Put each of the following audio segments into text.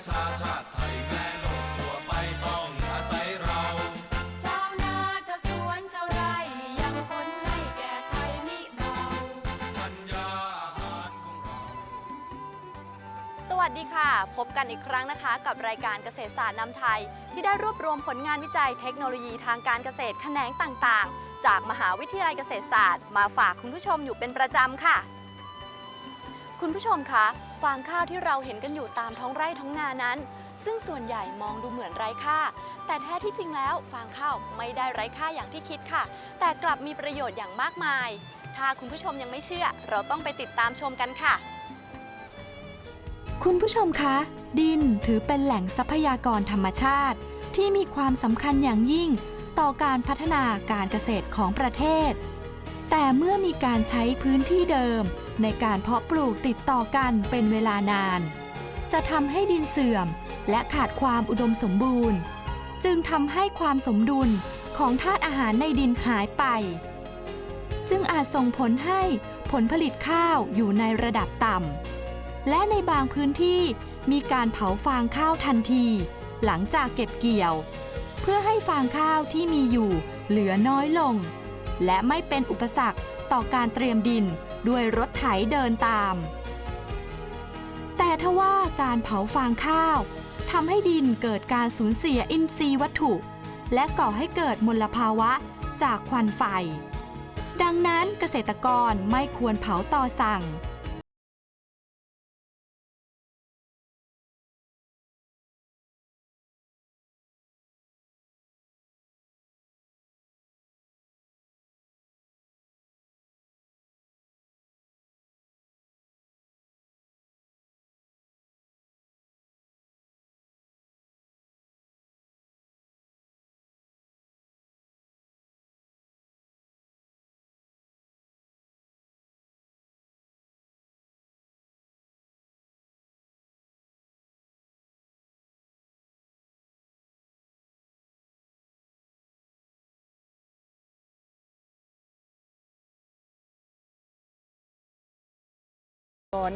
ประชาชาติไทยแม้โลกทั่วไปต้องอาศัยเรา ชาวนาชาวสวนชาวไร่ยังผลให้แก่ไทยมิเบา ธัญญาอาหารของเรา สวัสดีค่ะ พบกันอีกครั้งนะคะ กับรายการเกษตรศาสตร์นำไทย ที่ได้รวบรวมผลงานวิจัยเทคโนโลยีทางการเกษตรแขนงต่างๆ จากมหาวิทยาลัยเกษตรศาสตร์ มาฝากคุณผู้ชมอยู่เป็นประจำค่ะ คุณผู้ชมคะฟางข้าวที่เราเห็นกันอยู่ตามท้องไร่ท้องนานั้น ซึ่งส่วนใหญ่มองดูเหมือนไร้ค่า แต่แท้ที่จริงแล้วฟางข้าวไม่ได้ไร้ค่าอย่างที่คิดค่ะ แต่กลับมีประโยชน์อย่างมากมาย ถ้าคุณผู้ชมยังไม่เชื่อ เราต้องไปติดตามชมกันค่ะ คุณผู้ชมคะ ดินถือเป็นแหล่งทรัพยากรธรรมชาติ ที่มีความสำคัญอย่างยิ่ง ต่อการพัฒนาการเกษตรของประเทศ แต่เมื่อมีการใช้พื้นที่เดิม ในการเพาะปลูกติดต่อกันเป็นเวลานาน จะทำให้ดินเสื่อมและขาดความอุดมสมบูรณ์ จึงทำให้ความสมดุลของธาตุอาหารในดินหายไป จึงอาจส่งผลให้ผลผลิตข้าวอยู่ในระดับต่ำและในบางพื้นที่มีการเผาฟางข้าวทันที หลังจากเก็บเกี่ยว เพื่อให้ฟางข้าวที่มีอยู่เหลือน้อยลง และไม่เป็นอุปสรรคต่อการเตรียมดิน ด้วยรถไถเดินตาม แต่ทว่าการเผาฟางข้าวทำให้ดินเกิดการสูญเสียอินทรีย์วัตถุ และก่อให้เกิดมลภาวะจากควันไฟ ดังนั้นเกษตรกรไม่ควรเผาต่อสั่ง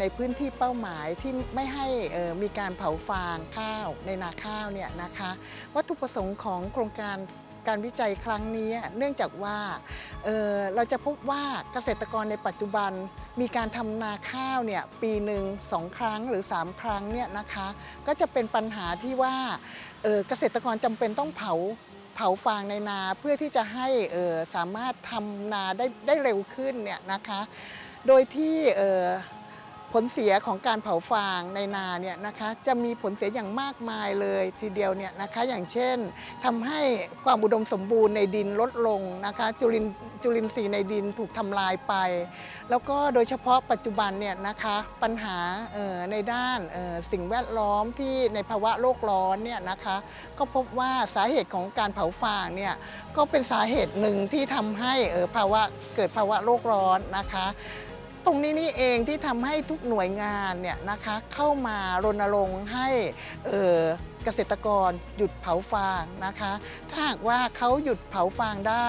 ในพื้นที่เป้าหมายที่ไม่ให้มีการเผาฟางข้าวในนาข้าวเนี่ยนะคะวัตถุประสงค์ของโครงการการวิจัยครั้งนี้เนื่องจากว่าเเราจะพบว่าเกษตรกรในปัจจุบันมีการทำนาข้าวเนี่ยปีหนึ่งสองครั้งหรือ 3 ครั้งเนี่ยนะคะก็จะเป็นปัญหาที่ว่าเเกษตรกรจำเป็นต้องเผาเผาฟางในนาเพื่อที่จะให้เออสามารถทำนาได้ได้เร็วขึ้นเนี่ยนะคะ โดยที่เออ ผลเสียของการเผาฟางในนาเนี่ยนะคะจะมีผลเสียอย่างมากมายเลยทีเดียวเนี่ยนะคะอย่างเช่นทำให้ความอุดมสมบูรณ์ในดินลดลงนะคะจุลินจุลินทรีย์ในดินถูกทำลายไป แล้วก็โดยเฉพาะปัจจุบันเนี่ยนะคะปัญหาในด้านสิ่งแวดล้อมที่ในภาวะโลกร้อนเนี่ยนะคะก็พบว่าสาเหตุของการเผาฟางเนี่ยก็เป็นสาเหตุหนึ่งที่ทำให้ภาวะเกิดภาวะโลกร้อนนะคะ ตรงนี้นี่เองที่ทำให้ทุกหน่วยงานเนี่ยนะคะเข้ามารณรงค์ให้เกษตรกรหยุดเผาฟางนะคะ ถ้าหากว่าเขาหยุดเผาฟางได้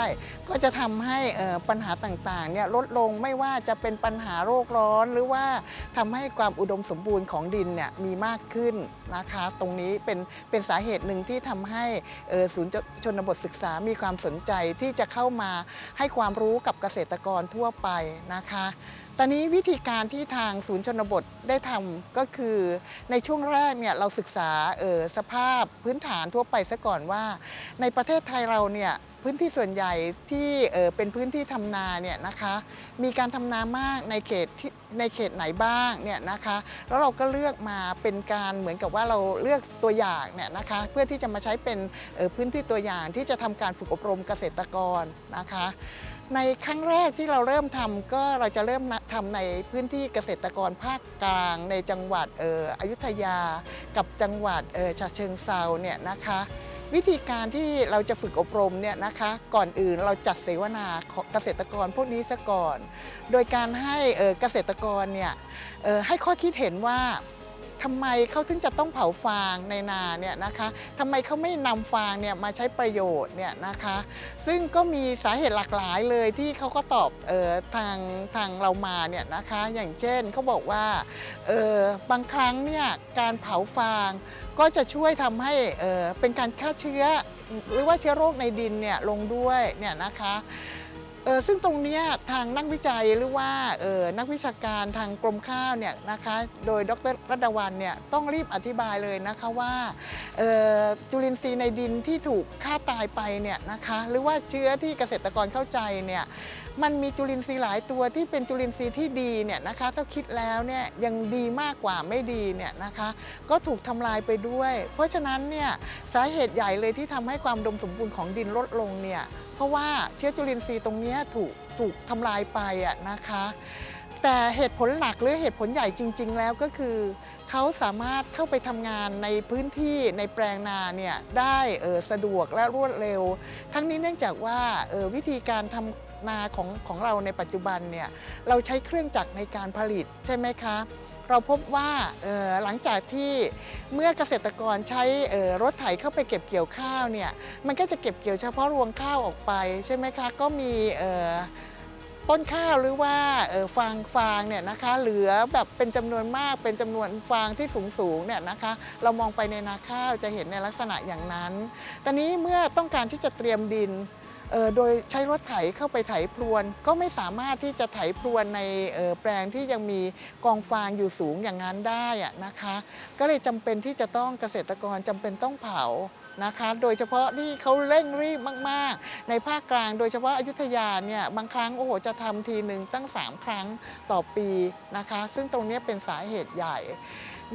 ก็จะทำให้ปัญหาต่างๆเนี่ยลดลงไม่ว่าจะเป็นปัญหาโรคร้อนหรือว่าทำให้ความอุดมสมบูรณ์ของดินเนี่ยมีมากขึ้นนะคะ ตรงนี้เป็นเป็นสาเหตุหนึ่งที่ทำให้ศูนย์ชนบทศึกษามีความสนใจที่จะเข้ามาให้ความรู้กับเกษตรกรทั่วไปนะคะ ตอนนี้วิธีการที่ทางศูนย์ชนบทได้ทำก็คือในช่วงแรกเนี่ยเราศึกษาเออสภาพพื้นฐานทั่วไปซะก่อนว่า ในประเทศไทยเราเนี่ยพื้นที่ส่วนใหญ่ที่เออเป็นพื้นที่ทำนาเนี่ยนะคะมีการทำนามากในเขตที่ในเขตไหนบ้างเนี่ยนะคะแล้วเราก็เลือกมาเป็นการเหมือนกับว่าเราเลือกตัวอย่างเนี่ยนะคะเพื่อที่จะมาใช้เป็นออพื้นที่ตัวอย่างที่จะทำการฝึกอบรมเกษตรกรนะคะ ในครั้งแรกที่เราเริ่มทำก็เราจะเริ่มทำในพื้นที่เกษตรกรภาคกลาง ในจังหวัดเอออยุธยา กับจังหวัดเออฉะเชิงเซาเนี่ยนะคะ วิธีการที่เราจะฝึกอบรมเนี่ยนะคะ ก่อนอื่นเราจัดเสวนาเกษตรกรพวกนี้ซะก่อน โดยการให้เออเกษตรกรเนี่ยเออให้ข้อคิดเห็นว่า ทำไมเขาถึงจะต้องเผาฟางในนาเนี่ยนะคะทำไมเขาไม่นำฟางเนี่ยมาใช้ประโยชน์เนี่ยนะคะ ซึ่งก็มีสาเหตุหลากหลายเลยที่เขาก็ตอบเออทางทางเรามาเนี่ยนะคะ อย่างเช่นเขาบอกว่าเออบางครั้งเนี่ยการเผาฟางก็จะช่วยทำให้เออเป็นการฆ่าเชื้อหรือว่าเชื้อโรคในดินเนี่ยลงด้วยเนี่ยนะคะ เออซึ่งตรงนี้ทางนักวิจัยหรือว่าเออนักวิชาการทางกรมข้าวเนี่ยนะคะโดยดรรัตวันเนี่ยต้องรีบอธิบายเลยนะคะว่าเออจุลินทรีย์ในดินที่ถูกฆ่าตายไปเนี่ยนะคะหรือว่าเชื้อที่เกษตรกรเข้าใจเนี่ย มันมีจุลินทรีย์หลายตัวที่เป็นจุลินทรีย์ที่ดีเนี่ยนะคะถ้าคิดแล้วเนี่ยยังดีมากกว่าไม่ดีเนี่ยนะคะก็ถูกทำลายไปด้วย เพราะฉะนั้นเนี่ยสาเหตุใหญ่เลยที่ทำให้ความดมสมบูรณ์ของดินลดลงเนี่ยเพราะว่าเชื้อจุลินทรีย์ตรงนี้ถูกถูกทำลายไปอะนะคะ แต่เหตุผลหลักหรือเหตุผลใหญ่จริง ๆ แล้วก็คือ เขาสามารถเข้าไปทำงานในพื้นที่ในแปลงนาเนี่ยได้ออสะดวกและรวดเร็ว ทั้งนี้เนื่องจากว่าออวิธีการทำ นาของของเราในปัจจุบันเนี่ยเราใช้เครื่องจักรในการผลิตใช่ไหมคะ เราพบว่าหลังจากที่เมื่อเกษตรกรใช้รถไถเข้าไปเก็บเกี่ยวข้าวเนี่ยมันก็จะเก็บเกี่ยวเฉพาะรวงข้าวออกไปใช่ไหมคะก็มีต้นข้าวหรือว่าฟางฟางเนี่ยนะคะเหลือแบบเป็นจำนวนมากเป็นจำนวนฟางที่สูงสูงๆเนี่ยนะคะเรามองไปในนาข้าวจะเห็นในลักษณะอย่างนั้น ตอนนี้เมื่อต้องการที่จะเตรียมดิน โดยใช้รถไถเข้าไปไถพรวน ก็ไม่สามารถที่จะไถพรวนในแปลงที่ยังมีกองฟางอยู่สูงอย่างนั้นได้นะคะ ก็เลยจำเป็นที่จะต้องเกษตรกรจำเป็นต้องเผานะคะ โดยเฉพาะที่เขาเร่งรีบมาก ๆ ในภาคกลาง โดยเฉพาะอยุธยาเนี่ยบางครั้งโอ้โหจะทำทีหนึ่งตั้ง 3 ครั้งต่อปีนะคะ ซึ่งตรงนี้เป็นสาเหตุใหญ่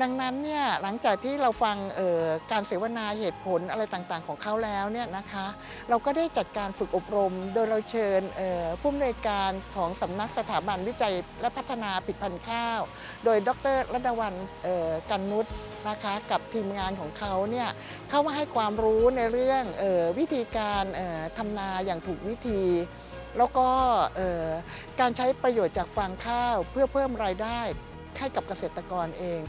ดังนั้นเนี่ยหลังจากที่เราฟังออการเสวนาเหตุผลอะไรต่างๆ ของเขาแล้วเนี่ยนะคะเราก็ได้จัดการฝึกอบรม โดยเราเชิญออผู้อำนวยการของสำนักสถาบันวิจัยและพัฒนาผลิตภัณฑ์ข้าว โดยดรรัตดวันออกันนุชนะคะกับทีมงานของเขาเนี่ยเข้ามาให้ความรู้ในเรื่องออวิธีการออทำนาอย่างถูกวิธี แล้วก็การใช้ประโยชน์จากฟางข้าวเพื่อเพิ่มรายได้ให้กับเกษตรกรเอง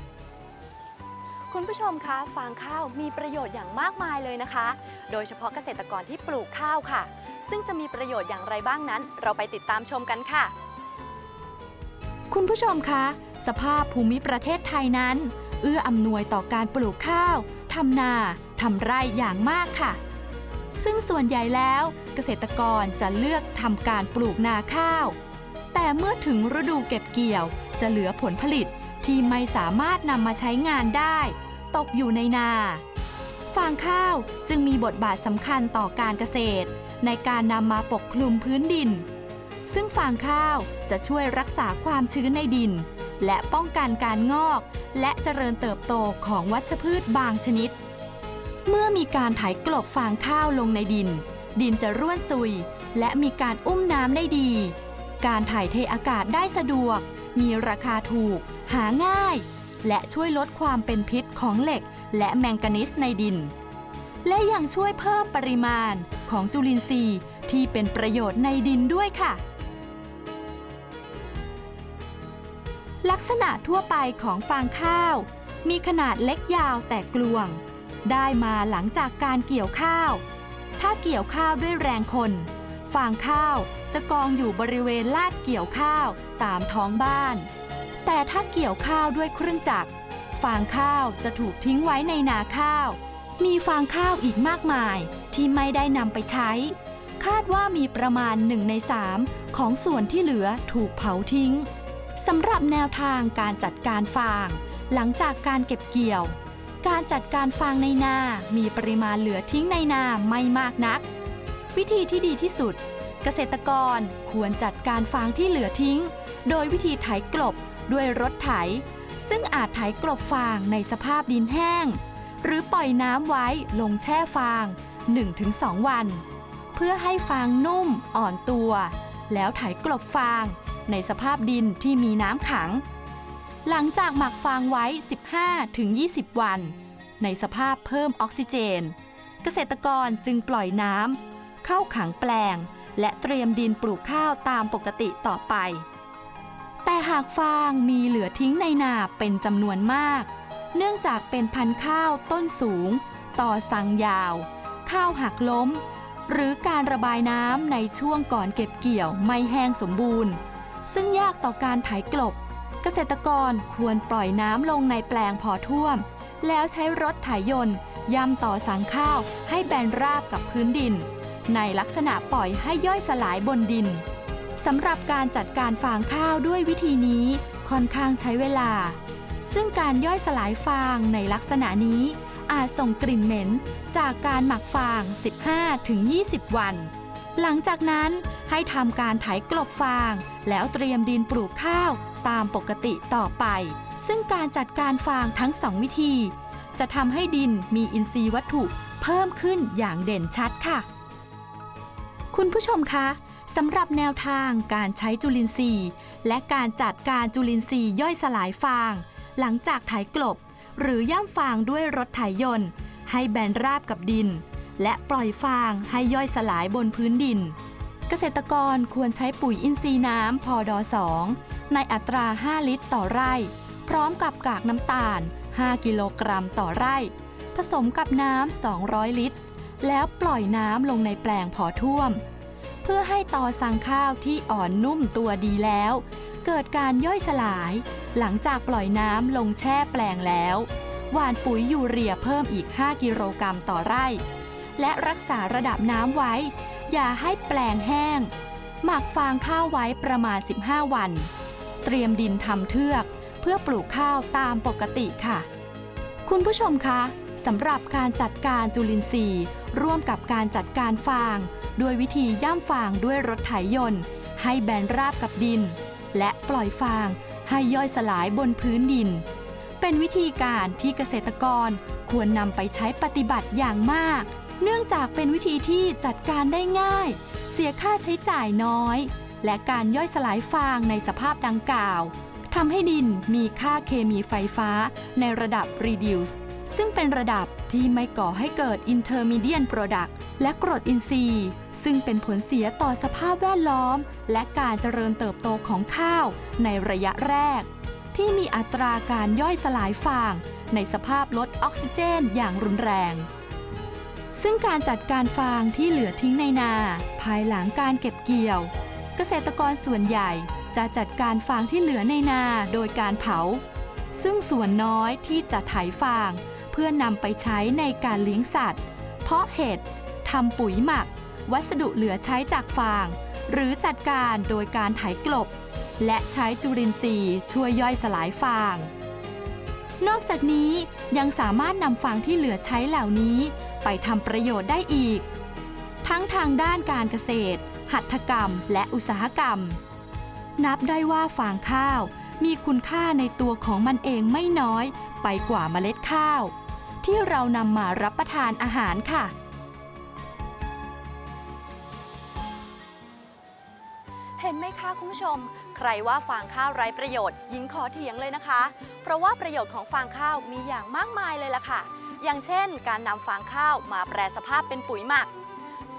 คุณผู้ชมคะฟางข้าวมีประโยชน์อย่างมากมายเลยนะคะ โดยเฉพาะเกษตรกรที่ปลูกข้าวค่ะ ซึ่งจะมีประโยชน์อย่างไรบ้างนั้น เราไปติดตามชมกันค่ะ คุณผู้ชมคะ สภาพภูมิประเทศไทยนั้น เอื้ออำนวยต่อการปลูกข้าวทำนาทำไร่อย่างมากค่ะ ซึ่งส่วนใหญ่แล้วเกษตรกรจะเลือกทำการปลูกนาข้าว แต่เมื่อถึงฤดูเก็บเกี่ยวจะเหลือผลผลิต ที่ไม่สามารถนำมาใช้งานได้ ตกอยู่ในนาฟางข้าวจึงมีบทบาทสำคัญต่อการเกษตร ในการนำมาปกคลุมพื้นดิน ซึ่งฟางข้าวจะช่วยรักษาความชื้นในดิน และป้องกันการงอก และเจริญเติบโตของวัชพืชบางชนิด เมื่อมีการไถกลบฟางข้าวลงในดิน ดินจะร่วนซุย และมีการอุ้มน้ำได้ดี การถ่ายเทอากาศได้สะดวก มีราคาถูก หาง่าย และช่วยลดความเป็นพิษของเหล็ก และแมงกานีสในดิน และยังช่วยเพิ่มปริมาณของจุลินทรีย์ที่เป็นประโยชน์ในดินด้วยค่ะ ลักษณะทั่วไปของฟางข้าว มีขนาดเล็กยาวแต่กลวง ได้มาหลังจากการเกี่ยวข้าว ถ้าเกี่ยวข้าวด้วยแรงคนฟางข้าวจะกองอยู่บริเวณลาดเกี่ยวข้าวตามท้องบ้าน แต่ถ้าเกี่ยวข้าวด้วยเครื่องจักร ฟางข้าวจะถูกทิ้งไว้ในนาข้าว มีฟางข้าวอีกมากมายที่ไม่ได้นำไปใช้ คาดว่ามีประมาณ1ใน3ของส่วนที่เหลือถูกเผาทิ้งสำหรับแนวทางการจัดการฟาง หลังจากการเก็บเกี่ยว การจัดการฟางในนา มีปริมาณเหลือทิ้งในนาไม่มากนัก วิธีที่ดีที่สุด เกษตรกรควรจัดการฟางที่เหลือทิ้ง โดยวิธีไถกลบ ด้วยรถไถ ซึ่งอาจไถกลบฟางในสภาพดินแห้ง หรือปล่อยน้ำไว้ลงแช่ฟาง 1-2 วัน เพื่อให้ฟางนุ่มอ่อนตัว แล้วไถกลบฟางในสภาพดินที่มีน้ำขัง หลังจากหมักฟางไว้ 15-20 วัน ในสภาพเพิ่มออกซิเจน เกษตรกรจึงปล่อยน้ำเข้าขังแปลง และเตรียมดินปลูกข้าวตามปกติต่อไป แต่หากฟางมีเหลือทิ้งในนาเป็นจำนวนมาก เนื่องจากเป็นพันธุ์ข้าวต้นสูง ต่อสั่งยาว ข้าวหักล้ม หรือการระบายน้ำในช่วงก่อนเก็บเกี่ยวไม่แห้งสมบูรณ์ ซึ่งยากต่อการไถกลบ เกษตรกรควรปล่อยน้ำลงในแปลงพอท่วม แล้วใช้รถไถยนต์ย่ำต่อสังข้าวให้แบนราบกับพื้นดิน ในลักษณะปล่อยให้ย่อยสลายบนดิน สำหรับการจัดการฟางข้าวด้วยวิธีนี้ค่อนข้างใช้เวลา ซึ่งการย่อยสลายฟางในลักษณะนี้ อาจส่งกลิ่นเหม็นจากการหมักฟาง 15-20 วัน หลังจากนั้นให้ทำการไถกลบฟาง แล้วเตรียมดินปลูกข้าวตามปกติต่อไป ซึ่งการจัดการฟางทั้งสองวิธี จะทำให้ดินมีอินทรีย์วัตถุเพิ่มขึ้นอย่างเด่นชัดค่ะ คุณผู้ชมคะ สำหรับแนวทางการใช้จุลินทรีย์ และการจัดการจุลินทรีย์ย่อยสลายฟาง หลังจากไถกลบ หรือย่ำฟางด้วยรถไถยนต์ ให้แบนราบกับดิน และปล่อยฟางให้ย่อยสลายบนพื้นดิน เกษตรกรควรใช้ปุ๋ยอินทรีย์น้ำพอดอ2ในอัตรา 5 ลิตรต่อไร่ พร้อมกับกากน้ำตาล 5 กิโลกรัมต่อไร่ ผสมกับน้ำ 200 ลิตร แล้วปล่อยน้ำลงในแปลงพอท่วม เพื่อให้ตอสังข้าวที่อ่อนนุ่มตัวดีแล้ว เกิดการย่อยสลาย หลังจากปล่อยน้ำลงแช่แปลงแล้ว หว่านปุ๋ยยูเรียเพิ่มอีก 5 กิโลกรัมต่อไร่ และรักษาระดับน้ำไว้ อย่าให้แปลงแห้ง หมักฟางข้าวไว้ประมาณ 15 วัน เตรียมดินทำเทือก เพื่อปลูกข้าวตามปกติค่ะ คุณผู้ชมคะสำหรับการจัดการจุลินทรีย์ ร่วมกับการจัดการฟาง ด้วยวิธีย่ำฟางด้วยรถไถยนต์ ให้แบนราบกับดิน และปล่อยฟางให้ย่อยสลายบนพื้นดิน เป็นวิธีการที่เกษตรกรควรนำไปใช้ปฏิบัติอย่างมาก เนื่องจากเป็นวิธีที่จัดการได้ง่าย เสียค่าใช้จ่ายน้อย และการย่อยสลายฟางในสภาพดังกล่าวทำให้ดินมีค่าเคมีไฟฟ้าในระดับ reduce ซึ่งเป็นระดับที่ไม่ก่อให้เกิด intermediate product และกรดอินทรีย์ ซึ่งเป็นผลเสียต่อสภาพแวดล้อม และการเจริญเติบโตของข้าวในระยะแรก ที่มีอัตราการย่อยสลายฟาง ในสภาพลดออกซิเจนอย่างรุนแรง ซึ่งการจัดการฟางที่เหลือทิ้งในนา ภายหลังการเก็บเกี่ยว เกษตรกรส่วนใหญ่จะจัดการฟางที่เหลือในนาโดยการเผา ซึ่งส่วนน้อยที่จะไถฟาง เพื่อนำไปใช้ในการเลี้ยงสัตว์ เพาะเห็ด ทำปุ๋ยหมัก วัสดุเหลือใช้จากฟาง หรือจัดการโดยการไถกลบ และใช้จุลินทรีย์ช่วยย่อยสลายฟาง นอกจากนี้ยังสามารถนำฟางที่เหลือใช้เหล่านี้ ไปทำประโยชน์ได้อีก ทั้งทางด้านการเกษตร หัตถกรรม และอุตสาหกรรม นับได้ว่าฟางข้าวมีคุณค่าในตัวของมันเองไม่น้อยไปกว่าเมล็ดข้าว ที่เรานำมารับประทานอาหารค่ะ คะคุณผู้ชม ใครว่าฟางข้าวไร้ประโยชน์หญิงขอเถียงเลยนะคะ เพราะว่าประโยชน์ของฟางข้าวมีอย่างมากมายเลยล่ะค่ะ อย่างเช่น การนำฟางข้าวมาแปรสภาพเป็นปุ๋ยหมัก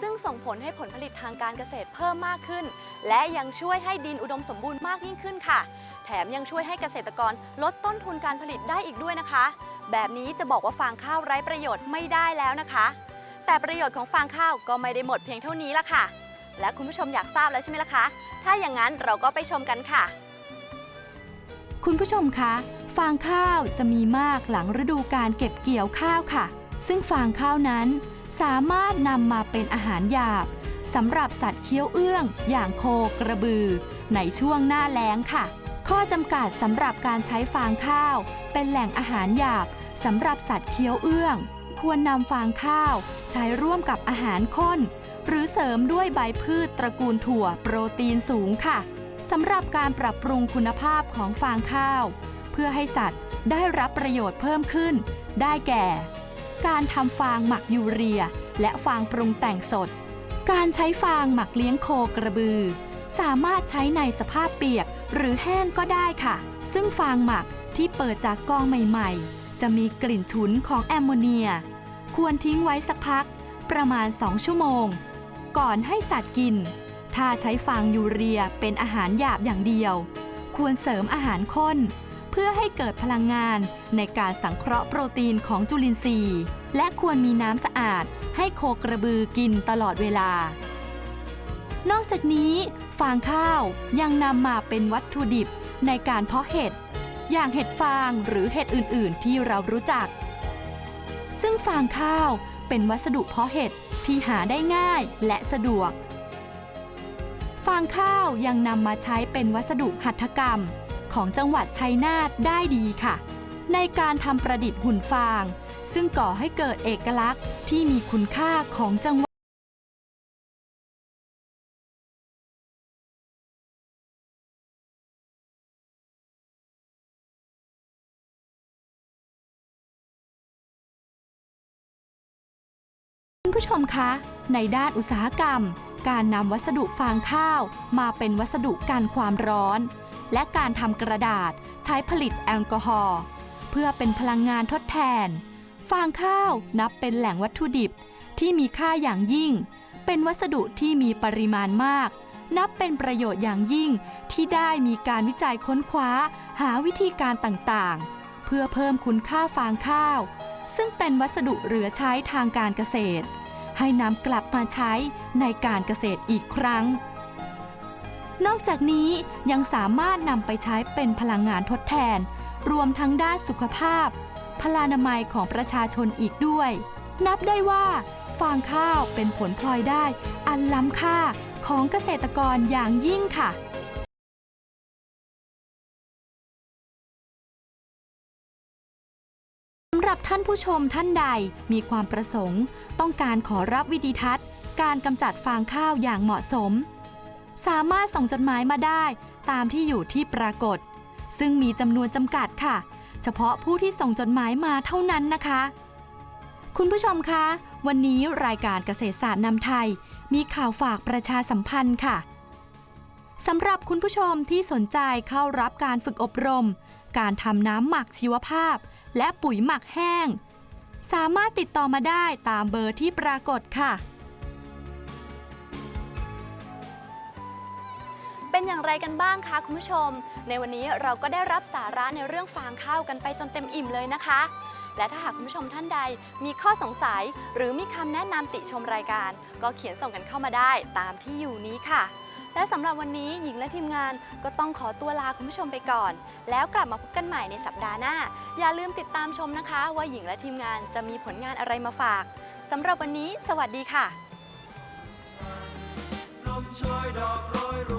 ซึ่งส่งผลให้ผลผลิตทางการเกษตรเพิ่มมากขึ้น และยังช่วยให้ดินอุดมสมบูรณ์มากยิ่งขึ้นค่ะ แถมยังช่วยให้เกษตรกรลดต้นทุนการผลิตได้อีกด้วยนะคะ แบบนี้จะบอกว่าฟางข้าวไร้ประโยชน์ไม่ได้แล้วนะคะ แต่ประโยชน์ของฟางข้าวก็ไม่ได้หมดเพียงเท่านี้ละค่ะ และคุณผู้ชมอยากทราบแล้วใช่ไหมล่ะคะ ถ้าอย่างนั้นเราก็ไปชมกันค่ะ คุณผู้ชมคะ ฟางข้าวจะมีมากหลังฤดูการเก็บเกี่ยวข้าวค่ะ ซึ่งฟางข้าวนั้น สามารถนำมาเป็นอาหารหยาบสำหรับสัตว์เคี้ยวเอื้อง อย่างโคกระบือ ในช่วงหน้าแล้งค่ะ ข้อจำกัดสำหรับการใช้ฟางข้าว เป็นแหล่งอาหารหยาบสำหรับสัตว์เคี้ยวเอื้อง ควรนำฟางข้าว ใช้ร่วมกับอาหารข้น หรือเสริมด้วยใบพืชตระกูลถั่วโปรตีนสูงค่ะสำหรับการปรับปรุงคุณภาพของฟางข้าว เพื่อให้สัตว์ได้รับประโยชน์เพิ่มขึ้น ได้แก่ การทำฟางหมักยูเรีย และฟางปรุงแต่งสด การใช้ฟางหมักเลี้ยงโคกระบือ สามารถใช้ในสภาพเปียกหรือแห้งก็ได้ค่ะ ซึ่งฟางหมักที่เปิดจากกองใหม่ ๆ จะมีกลิ่นฉุนของแอมโมเนีย ควรทิ้งไว้สักพักประมาณ 2 ชั่วโมง ก่อนให้สัตว์กิน ถ้าใช้ฟางยูเรียเป็นอาหารหยาบอย่างเดียว ควรเสริมอาหารข้น เพื่อให้เกิดพลังงานในการสังเคราะห์โปรตีนของจุลินทรีย์ และควรมีน้ำสะอาด ให้โคกระบือกินตลอดเวลา นอกจากนี้ ฟางข้าวยังนำมาเป็นวัตถุดิบในการเพาะเห็ดอย่างเห็ดฟางหรือเห็ดอื่น ๆ ที่เรารู้จัก ซึ่งฟางข้าวเป็นวัสดุเพาะเห็ด ที่หาได้ง่ายและสะดวก ฟางข้าวยังนำมาใช้เป็นวัสดุหัตถกรรมของจังหวัดชัยนาทได้ดีค่ะ ในการทำประดิษฐ์หุ่นฟาง ซึ่งก่อให้เกิดเอกลักษณ์ที่มีคุณค่าของจังหวัด ผู้ชมคะ ในด้านอุตสาหกรรม การนำวัสดุฟางข้าวมาเป็นวัสดุกันความร้อน และการทำกระดาษใช้ผลิตแอลกอฮอล์เพื่อเป็นพลังงานทดแทน ฟางข้าวนับเป็นแหล่งวัตถุดิบที่มีค่าอย่างยิ่ง เป็นวัสดุที่มีปริมาณมาก นับเป็นประโยชน์อย่างยิ่งที่ได้มีการวิจัยค้นคว้า หาวิธีการต่างๆ เพื่อเพิ่มคุณค่าฟางข้าว ซึ่งเป็นวัสดุเหลือใช้ทางการเกษตร ให้นำกลับมาใช้ในการเกษตรอีกครั้ง นอกจากนี้ยังสามารถนำไปใช้เป็นพลังงานทดแทน รวมทั้งด้านสุขภาพ พลานามัยของประชาชนอีกด้วย นับได้ว่าฟางข้าวเป็นผลพลอยได้อันล้ำค่าของเกษตรกรอย่างยิ่งค่ะ รับท่านผู้ชมท่านใดมีความประสงค์ ต้องการขอรับวิดีทัศน์ การกำจัดฟางข้าวอย่างเหมาะสม สามารถส่งจดหมายมาได้ตามที่อยู่ที่ปรากฏ ซึ่งมีจำนวนจำกัดค่ะ เฉพาะผู้ที่ส่งจดหมายมาเท่านั้นนะคะ คุณผู้ชมคะ วันนี้รายการเกษตรศาสตร์นำไทย มีข่าวฝากประชาสัมพันธ์ค่ะสำหรับคุณผู้ชมที่สนใจเข้ารับการฝึกอบรม การทำน้ำหมักชีวภาพ และปุ๋ยหมักแห้ง สามารถติดต่อมาได้ตามเบอร์ที่ปรากฏค่ะ เป็นอย่างไรกันบ้างคะคุณผู้ชม ในวันนี้เราก็ได้รับสาระในเรื่องฟางข้าวกันไปจนเต็มอิ่มเลยนะคะ และถ้าหากคุณผู้ชมท่านใดมีข้อสงสัย หรือมีคำแนะนำติชมรายการ ก็เขียนส่งกันเข้ามาได้ตามที่อยู่นี้ค่ะ และสำหรับวันนี้หญิงและทีมงานก็ต้องขอตัวลาคุณผู้ชมไปก่อน แล้วกลับมาพบกันใหม่ในสัปดาห์หน้า อย่าลืมติดตามชมนะคะ ว่าหญิงและทีมงานจะมีผลงานอะไรมาฝากสำหรับวันนี้ สวัสดีค่ะ ลมโชยดอกโรยร